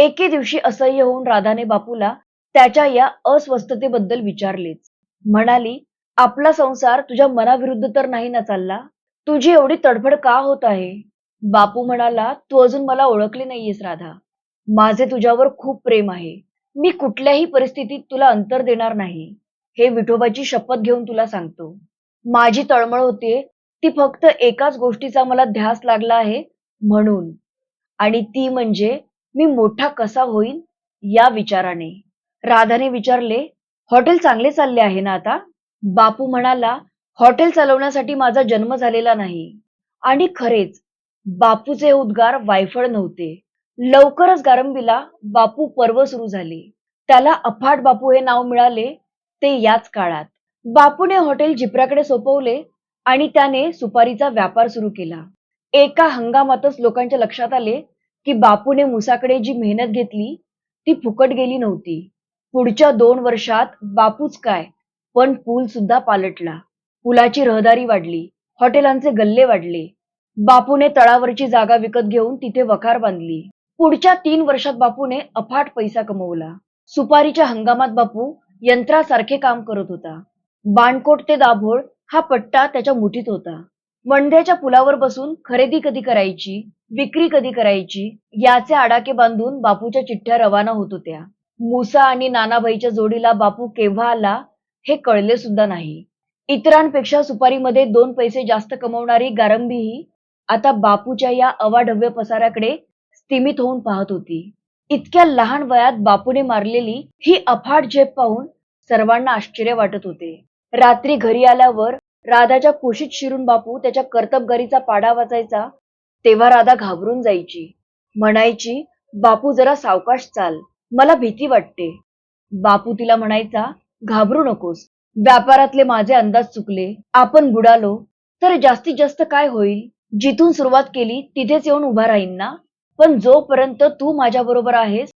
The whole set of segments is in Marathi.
एके दिवशी असह्य होऊन राधाने बापूला त्याच्या या अस्वस्थतेबद्दल विचारलेच म्हणाली आपला संसार तुझ्या मनाविरुद्ध तर नाही ना चालला? तुझी एवढी तडफड का होत आहे? बापू म्हणाला तू अजून मला ओळखले नाहीयेस राधा. माझे तुझ्यावर खूप प्रेम आहे. मी कुठल्याही परिस्थितीत तुला अंतर देणार नाही. हे विठोबाची शपथ घेऊन तुला सांगतो. माझी तळमळ होते. ती फक्त एकाच गोष्टीचा मला ध्यास लागला आहे म्हणून. आणि ती म्हणजे मी मोठा कसा होईन? या विचाराने. राधाने विचारले हॉटेल चांगले चालले आहे ना आता? बापू म्हणाला हॉटेल चालवण्यासाठी माझा जन्म झालेला नाही. आणि खरेच बापूचे उद्गार वायफळ नव्हते. लवकरच गारंबीला बापू पर्व सुरू झाले. त्याला अफाट बापू हे नाव मिळाले ते याच काळात. बापूने हॉटेल जिप्राकडे सोपवले आणि त्याने सुपारीचा व्यापार सुरू केला. एका हंगामातच लोकांच्या लक्षात आले की बापूने मुसाकडे जी मेहनत घेतली ती फुकट गेली नव्हती. पुढच्या दोन वर्षात बापूच काय पण पूल सुद्धा पालटला. पुलाची रहदारी वाढली हॉटेलांचे गल्ले वाढले. बापूने तळावरची जागा विकत घेऊन तिथे वखार बांधली. पुढच्या तीन वर्षात बापूने अफाट पैसा कमवला. सुपारीच्या हंगामात बापू यंत्रासारखे काम करत होता. बाणकोट ते दाभोळ हा पट्टा त्याच्या मुठीत होता. मंढ्याच्या पुलावर बसून खरेदी कधी करायची विक्री कधी करायची याचे आडाके बांधून बापूच्या चिठ्ठ्या रवाना होत होत्या. मुसा आणि नानाबाईच्या जोडीला बापू केव्हा आला हे कळले सुद्धा नाही. इतरांपेक्षा सुपारीमध्ये दोन पैसे जास्त कमवणारी गारंबीही आता बापूच्या या अवाढव्य पसाऱ्याकडे स्थिमित होऊन पाहत होती. इतक्या लहान वयात बापूने मारलेली ही अफाट झेप पाहून सर्वांना आश्चर्य वाटत होते. रात्री घरी आल्यावर राधाच्या कुशीत शिरून बापू त्याच्या कर्तबगारीचा पाडा वाचायचा तेव्हा राधा घाबरून जायची. म्हणायची बापू जरा सावकाश चाल मला भीती वाटते. बापू तिला म्हणायचा घाबरू नकोस व्यापारातले माझे अंदाज चुकले आपण बुडालो तर जास्तीत जास्त काय होईल? जिथून सुरुवात केली तिथेच येऊन उभा राहीन ना? पण जोपर्यंत तू माझ्या बरोबर आहेस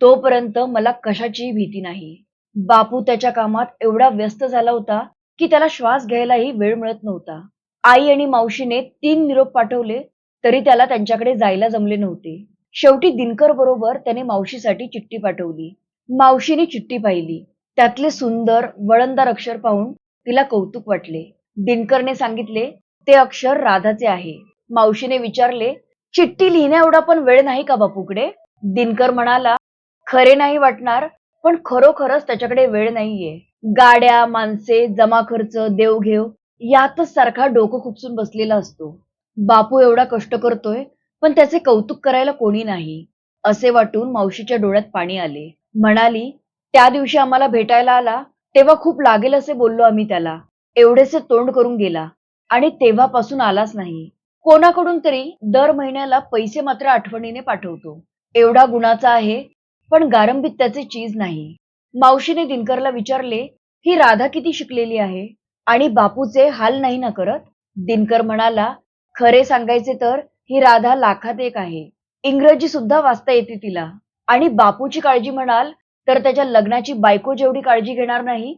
तोपर्यंत मला कशाचीही भीती नाही. बापू त्याच्या कामात एवढा व्यस्त झाला होता की त्याला श्वास घ्यायलाही वेळ मिळत नव्हता. आई आणि मावशीने तीन निरोप पाठवले तरी त्याला त्यांच्याकडे जायला जमले नव्हते. शेवटी दिनकर बरोबर त्याने मावशीसाठी चिठ्ठी पाठवली. मावशीने चिठ्ठी पाहिली. त्यातले सुंदर वळणदार अक्षर पाहून तिला कौतुक वाटले. दिनकरने सांगितले ते अक्षर राधाचे आहे. मावशीने विचारले चिठ्ठी लिहिण्या एवढा पण वेळ नाही का बापूकडे? दिनकर म्हणाला खरे नाही वाटणार पण खरोखरच त्याच्याकडे वेळ नाहीये. गाड्या माणसे जमा खर्च देवघेव यातच सारखा डोकं खुपसून बसलेला असतो. बापू एवढा कष्ट करतोय पण त्याचे कौतुक करायला कोणी नाही असे वाटून मावशीच्या डोळ्यात पाणी आले. म्हणाली त्या दिवशी आम्हाला भेटायला आला तेव्हा खूप लागेल असे बोललो आम्ही त्याला. एवढेसे तोंड करून गेला आणि तेव्हापासून आलाच नाही. कोणाकडून तरी दर महिन्याला पैसे मात्र आठवणीने पाठवतो. एवढा गुणाचा आहे पण गारंबीत त्याचे चीज नाही. मावशीने दिनकरला विचारले ही राधा किती शिकलेली आहे? आणि बापूचे हाल नाही ना करत? दिनकर म्हणाला खरे सांगायचे तर ही राधा लाखात एक आहे. इंग्रजी सुद्धा वाचता येते तिला. आणि बापूची काळजी म्हणाल तर त्याच्या लग्नाची बायको जेवढी काळजी घेणार नाही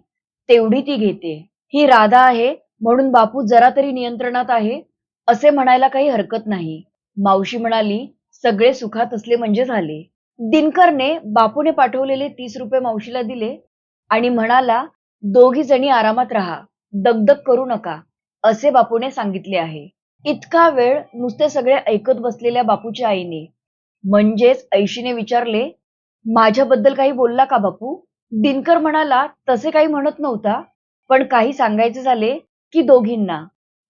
तेवढी ती घेते. ही राधा आहे म्हणून बापू जरा तरी नियंत्रणात आहे असे म्हणायला काही हरकत नाही. मावशी म्हणाली सगळे सुखात असले म्हणजे झाले. दिनकरने बापूने पाठवलेले तीस रुपये मावशीला दिले आणि म्हणाला दोघी जणी आरामात राहा दगदग करू नका असे बापूने सांगितले आहे. इतका वेळ नुसते सगळे ऐकत बसलेल्या बापूच्या आईने म्हणजेच ऐशीने विचारले माझ्याबद्दल काही बोलला का बापू? दिनकर म्हणाला तसे काही म्हणत नव्हता पण काही सांगायचे झाले की दोघींना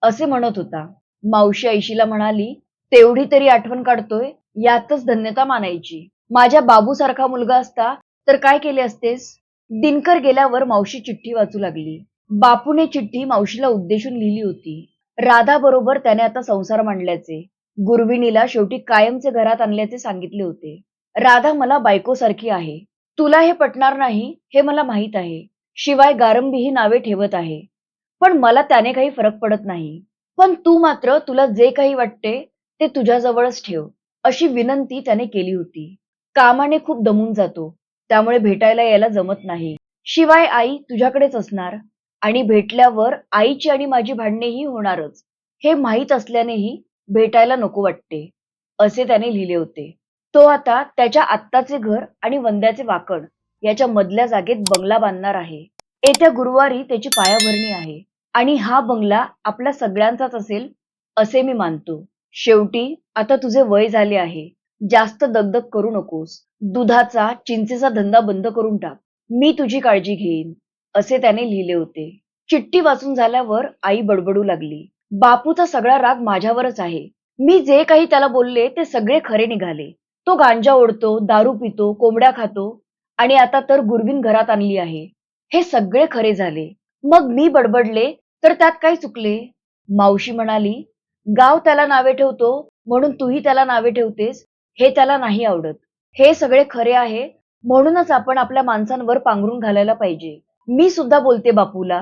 असे म्हणत होता. मावशी ऐशीला म्हणाली तेवढी तरी आठवण काढतोय यातच धन्यता मानायची. माझ्या बाबूसारखा मुलगा असता तर काय केले असतेस? दिनकर गेल्यावर मावशी चिठ्ठी वाचू लागली. बापूने चिठ्ठी मावशीला उद्देशून लिहिली होती. राधा बरोबर त्याने आता संसार मांडल्याचे. गुरविणीला शेवटी कायमचे घरात आणल्याचे सांगितले होते. राधा मला बायकोसारखी आहे. तुला हे पटणार नाही हे मला माहीत आहे. शिवाय गारंबी ही नावे ठेवत आहे. पण मला त्याने काही फरक पडत नाही. पण तू मात्र तुला जे काही वाटते ते तुझ्याजवळच ठेव अशी विनंती त्याने केली होती. कामाने खूप दमून जातो. त्यामुळे भेटायला यायला जमत नाही. शिवाय आई तुझ्याकडेच असणार आणि भेटल्यावर आईची आणि माझी भांडणेही होणारच. हे माहीत असल्यानेही भेटायला नको वाटते असे त्याने लिहिले होते. तो आता त्याच्या आत्ताचे घर आणि वंद्याचे वाकड याच्या मधल्या जागेत बंगला बांधणार आहे. येत्या गुरुवारी त्याची पायाभरणी आहे आणि हा बंगला आपल्या सगळ्यांचाच असेल असे मी मानतो. शेवटी आता तुझे वय झाले आहे. जास्त दगदग करू नकोस. दुधाचा चिंचेचा धंदा बंद करून टाक. मी तुझी काळजी घेईन असे त्याने लिहिले होते. चिठ्ठी वाचून झाल्यावर आई बडबडू लागली. बापूचा सगळा राग माझ्यावरच आहे. मी जे काही त्याला बोलले ते सगळे खरे निघाले. तो गांजा ओढतो दारू पितो कोंबड्या खातो आणि आता तर गुरवीन घरात आणली आहे. हे सगळे खरे झाले. मग मी बडबडले तर त्यात काय चुकले? मावशी म्हणाली गाव त्याला नावे ठेवतो म्हणून तूही त्याला नावे ठेवतेस? हे त्याला नाही आवडत. हे सगळे खरे आहे म्हणूनच आपण आपल्या माणसांवर पांघरून घालायला पाहिजे. मी सुद्धा बोलते बापूला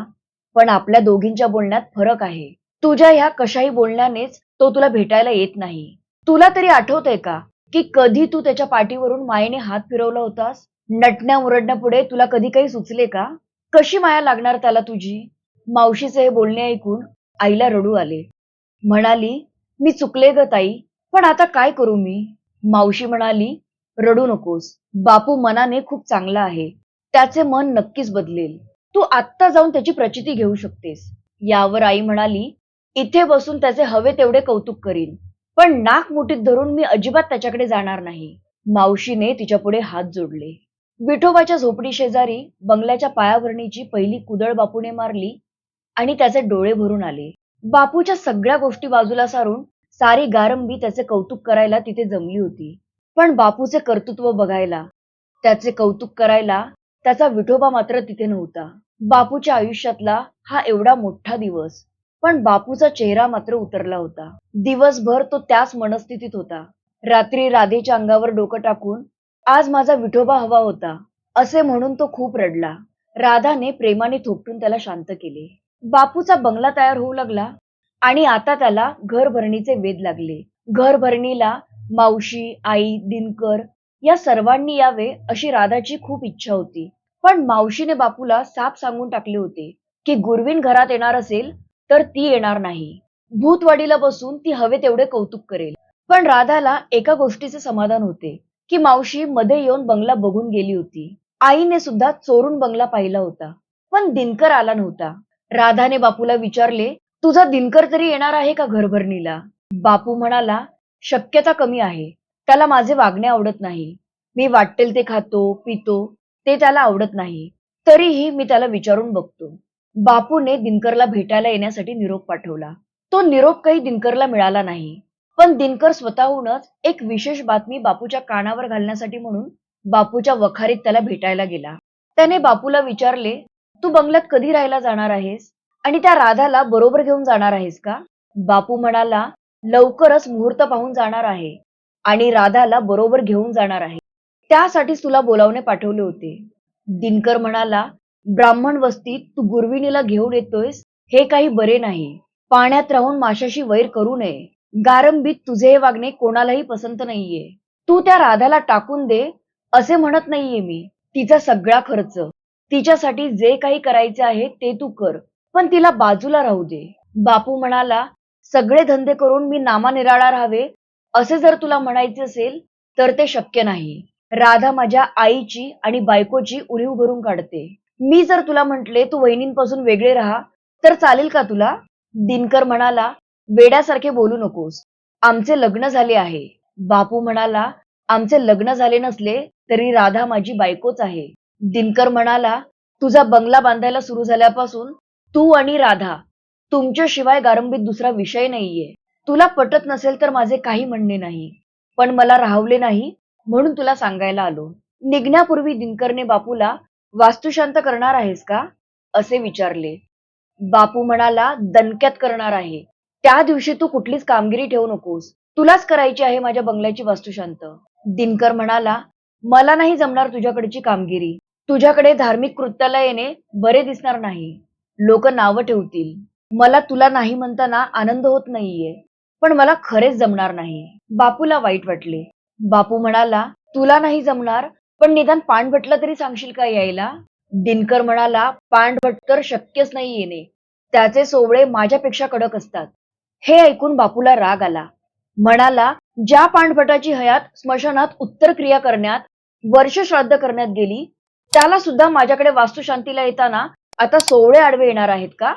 पण आपल्या दोघींच्या बोलण्यात फरक आहे. तुझ्या ह्या कशाही बोलण्यानेच तो तुला भेटायला येत नाही. तुला तरी आठवतंय का की कधी तू त्याच्या पाठीवरून मायेने हात फिरवला होतास? नटण्या उरडण्यापुढे तुला कधी काही सुचले का? कशी माया लागणार त्याला तुझी? मावशीचे हे बोलणे ऐकून आईला रडू आले. म्हणाली मी चुकले ग ताई पण आता काय करू मी? मावशी म्हणाली रडू नकोस. बापू मनाने खूप चांगला आहे. त्याचे मन नक्कीच बदलेल. तू आत्ता जाऊन त्याची प्रचिती घेऊ शकतेस. यावर आई म्हणाली इथे बसून त्याचे हवे तेवढे कौतुक करीन. पण नाक मुठीत धरून मी अजिबात त्याच्याकडे जाणार नाही. मावशीने तिच्या पुढे हात जोडले. विठोबाच्या झोपडी शेजारी बंगल्याच्या पायाभरणीची पहिली कुदळ बापूने मारली आणि त्याचे डोळे भरून आले. बापूच्या सगळ्या गोष्टी बाजूला सारून सारी गारंबी त्याचे कौतुक करायला तिथे जमली होती. पण बापूचे कर्तृत्व बघायला त्याचे कौतुक करायला त्याचा विठोबा मात्र तिथे नव्हता. बापूच्या आयुष्यातला हा एवढा मोठा दिवस पण बापूचा चेहरा मात्र उतरला होता. दिवसभर तो त्याच मनस्थितीत होता. रात्री राधेच्या अंगावर डोकं टाकून आज माझा विठोबा हवा होता असे म्हणून तो खूप रडला. राधाने प्रेमाने थोपटून त्याला शांत केले. बापूचा बंगला तयार होऊ लागला आणि आता त्याला घरभरणीचे वेध लागले. घर भरणीला मावशी आई दिनकर या सर्वांनी यावे अशी राधाची खूप इच्छा होती. पण मावशीने बापूला साफ सांगून टाकले होते की गुरवीन घरात येणार असेल तर ती येणार नाही. भूतवाडीला बसून ती हवे तेवढे कौतुक करेल. पण राधाला एका गोष्टीचे समाधान होते की मावशी मध्ये येऊन बंगला बघून गेली होती. आईने सुद्धा चोरून बंगला पाहिला होता. पण दिनकर आला नव्हता. राधाने बापूला विचारले तुझा दिनकर तरी येणार आहे का घरभरणीला? बापू म्हणाला शक्यता कमी आहे. त्याला माझे वागणे आवडत नाही. मी वाटेल ते खातो पितो ते त्याला आवडत नाही. तरीही मी त्याला विचारून बघतो. बापूने दिनकरला भेटायला येण्यासाठी निरोप पाठवला. तो निरोप काही दिनकरला मिळाला नाही. पण दिनकर स्वतःहूनच एक विशेष बातमी बापूच्या कानावर घालण्यासाठी म्हणून बापूच्या वखारीत त्याला भेटायला गेला. त्याने बापूला विचारले तू बंगल्यात कधी राहायला जाणार आहेस? आणि त्या राधाला बरोबर घेऊन जाणार आहेस का? बापू म्हणाला लवकरच मुहूर्त पाहून जाणार आहे आणि राधाला बरोबर घेऊन जाणार आहे. त्यासाठीच तुला बोलावणे पाठवले होते. दिनकर म्हणाला ब्राह्मण वस्तीत तू गुरविणीला घेऊन येतोयस हे काही बरे नाही. पाण्यात राहून माशाशी वैर करू नये. गारंबीत तुझे हे वागणे कोणालाही पसंत नाहीये. तू त्या राधाला टाकून दे असे म्हणत नाहीये मी. तिचा सगळा खर्च. तिच्यासाठी जे काही करायचे आहे ते तू कर. पण तिला बाजूला राहू दे. बापू म्हणाला सगळे धंदे करून मी नामानिराळा राहावे? असे जर तुला म्हणायचे असेल तर ते शक्य नाही. राधा माझ्या आईची आणि बायकोची उणीव भरून काढते. मी जर तुला म्हटले तू वहिनींपासून वेगळे राहा तर चालेल का तुला? दिनकर म्हणाला वेड्यासारखे बोलू नकोस. आमचे लग्न झाले आहे. बापू म्हणाला आमचे लग्न झाले नसले तरी राधा माझी बायकोच आहे. दिनकर म्हणाला तुझा बंगला बांधायला सुरू झाल्यापासून तू आणि राधा तुमच्याशिवाय गारंबीत दुसरा विषय नाहीये. तुला पटत नसेल तर माझे काही म्हणणे नाही. पण मला राहवले नाही म्हणून तुला सांगायला आलो. निघण्यापूर्वी दिनकरने बापूला वास्तुशांत करणार आहेस का? असे विचारले. बापू म्हणाला दणक्यात करणार आहे. त्या दिवशी तू कुठलीच कामगिरी ठेवू नकोस. तुलाच करायची आहे माझ्या बंगल्याची वास्तुशांत दिनकर म्हणाला मला नाही जमणार तुझ्याकडची कामगिरी. तुझ्याकडे धार्मिक कृत्याला येणे बरे दिसणार नाही. लोक नावं ठेवतील. मला तुला नाही म्हणताना आनंद होत नाहीये. पण मला खरेच जमणार नाही बापूला वाईट वाटले. बापू म्हणाला तुला नाही जमणार पण निदान पाणभटला तरी सांगशील का यायला? दिनकर म्हणाला पाणभट तर शक्यच नाही येणे. त्याचे सोवळे माझ्यापेक्षा कडक असतात. हे ऐकून बापूला राग आला. म्हणाला ज्या पांडभटाची हयात स्मशानात उत्तर क्रिया करण्यात वर्ष श्राद्ध करण्यात गेली त्याला सुद्धा माझ्याकडे वास्तुशांतीला येताना आता सोवळे आडवे येणार आहेत का?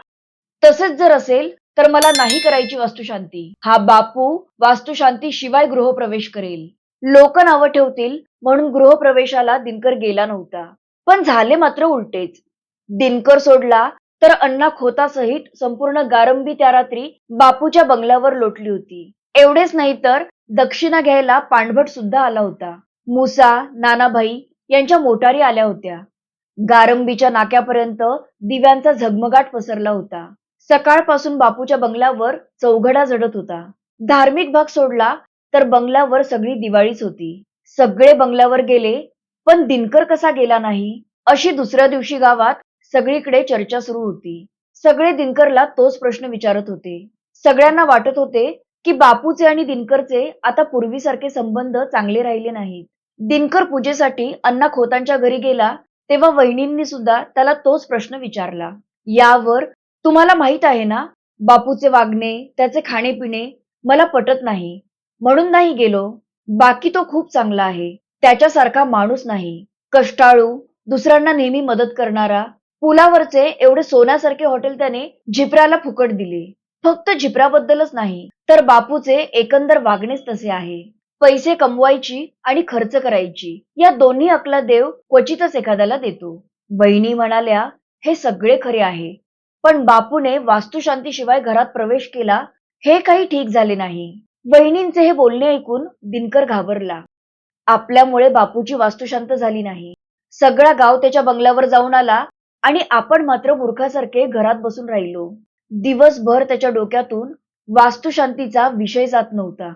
तसेच जर असेल तर मला नाही करायची वास्तुशांती. हा बापू वास्तुशांती शिवाय गृहप्रवेश करेल. लोक नावं ठेवतील म्हणून गृहप्रवेशाला दिनकर गेला नव्हता. पण झाले मात्र उलटेच. दिनकर सोडला तर अण्णा खोतासहित संपूर्ण गारंबी त्या रात्री बापूच्या बंगल्यावर लोटली होती. एवढेच नाही तर दक्षिणा घ्यायला पाणभट सुद्धा आला होता. मुसा नानाभाई यांच्या मोटारी आल्या होत्या. गारंबीच्या नाक्यापर्यंत दिव्यांचा झगमगाट पसरला होता. सकाळपासून बापूच्या बंगल्यावर चौघडा जडत होता. धार्मिक भाग सोडला तर बंगल्यावर सगळी दिवाळीच होती. सगळे बंगल्यावर गेले पण दिनकर कसा गेला नाही? अशी दुसऱ्या दिवशी गावात सगळीकडे चर्चा सुरू होती. सगळे दिनकरला तोच प्रश्न विचारत होते. सगळ्यांना वाटत होते की बापूचे आणि दिनकरचे आता पूर्वीसारखे संबंध चांगले राहिले नाहीत. दिनकर पूजेसाठी अण्णा खोतांच्या घरी गेला तेव्हा वहिनींनी सुद्धा त्याला तोच प्रश्न विचारला. यावर तुम्हाला माहीत आहे ना बापूचे वागणे त्याचे खाणेपिणे मला पटत नाही. म्हणून नाही गेलो. बाकी तो खूप चांगला आहे. त्याच्यासारखा माणूस नाही. कष्टाळू दुसऱ्यांना नेहमी मदत करणारा पुलावरचे एवढे सोन्यासारखे हॉटेल त्याने झिपराला फुकट दिले. फक्त झिपराबद्दलच नाही तर बापूचे एकंदर वागणेच तसे आहे. पैसे कमवायची आणि खर्च करायची. या दोन्ही अकला देव क्वचितच एखाद्याला देतो. बहिणी म्हणाल्या हे सगळे खरे आहे. पण बापूने वास्तुशांतीशिवाय घरात प्रवेश केला हे काही ठीक झाले नाही. बहिणींचे हे बोलणे ऐकून दिनकर घाबरला. आपल्यामुळे बापूची वास्तुशांत झाली नाही. सगळा गाव त्याच्या बंगल्यावर जाऊन आला आणि आपण मात्र मूर्खासारखे घरात बसून राहिलो. दिवसभर त्याच्या डोक्यातून वास्तुशांतीचा विषय जात नव्हता.